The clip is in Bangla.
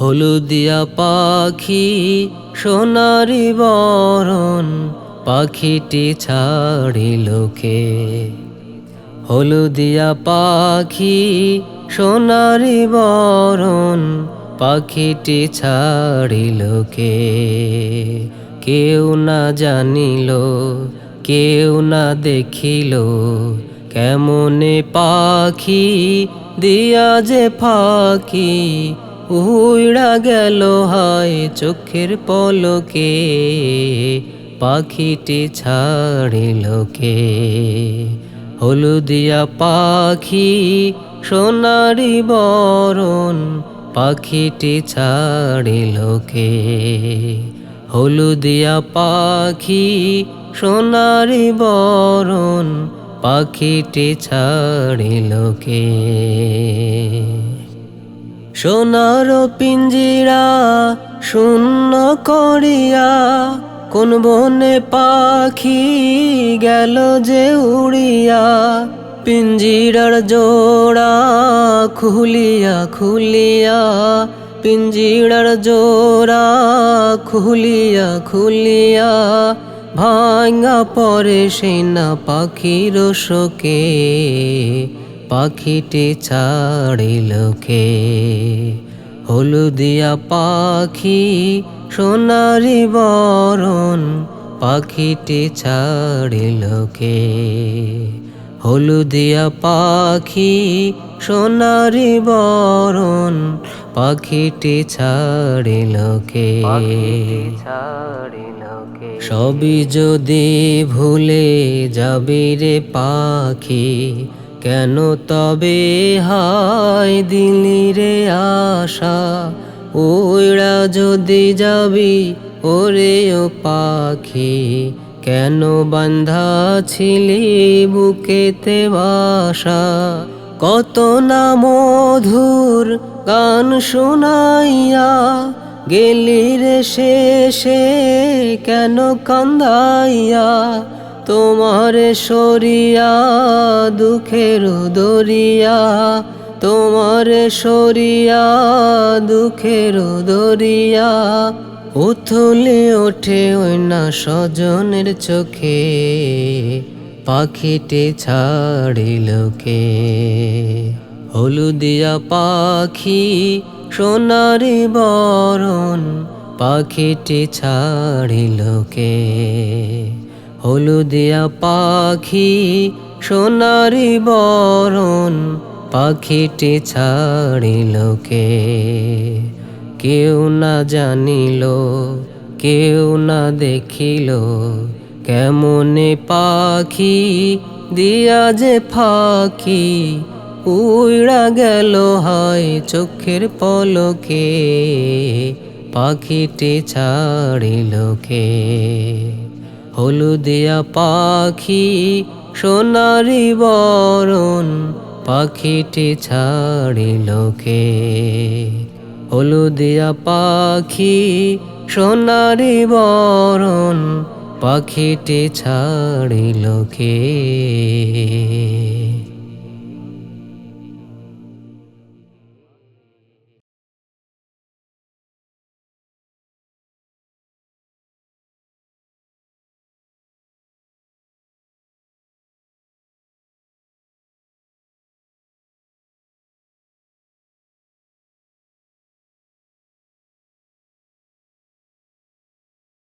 হলুদিয়া পাখি, সোনারি বরণ পাখিটি ছাড়িল কে? হলুদিয়া পাখি, সোনারি বরণ পাখিটি ছাড়িল কে? কেউ না জানিল, কেউ না দেখিল কেমনে পাখি দিয়া যে ফাঁকি উড়া গেল হায় চোখের পলকে, পাখিটি ছাড়িল কে? হলুদিয়া পাখি, সোনারি বরণ, পাখিটি ছাড়িল কে? হলুদিয়া পাখি, সোনারি বরণ, পাখিটি ছাড়িল কে? সোনার পিঞ্জিরা শূন্য করিয়া কোন বনে পাখি গেল যে উড়িয়া। পিঞ্জিরার জোড়া খুলিয়া খুলিয়া, পিঞ্জিরার জোড়া খুলিয়া খুলিয়া, ভাঙা পরে সেনা পাখির শোকে। পাখিটি ছাড়িল কে? হলুদিয়া পাখি সোনারি বরণ পাখিটি ছাড়িল কে? হলুদিয়া পাখি সোনারি বরণ পাখিটি ছাড়িল কে? সবই যদি ভুলে যাবি রে পাখি কেন তবে হায় দিলি রে আশা? ওইরা যদি যাবি, ওরে ও পাখি, কেন বান্ধা ছিলি বুকেতে বাসা? কত না মধুর গান শোনাইয়া গেলি রে শেষে, কেন কান্দাইয়া? তোমার সরিয়া, দুঃখের দরিয়া। তোমার সরিয়া, দুঃখের দরিয়া। উথলে ওঠে ওই না স্বজনের চোখে, পাখিটি ছাড়িল কে হলুদিয়া পাখি, সোনারি বরণ, পাখিটি ছাড়িল কে হলুদিয়া পাখি, সোনারি বরণ, পাখিটি ছাড়িল কে? কেউ না জানিল, কেউ না দেখিল, কেমনে পাখি দিয়া যে ফাঁকি উড়া গেল হয় চোখের পলকে, পাখিটি ছাড়িল কে? হলুদিয়া পাখি সোনারি বরণ পাখিটি ছাড়ি লোকে। হলুদিয়া পাখি সোনারি বরণ পাখিটি ছাড়ি কে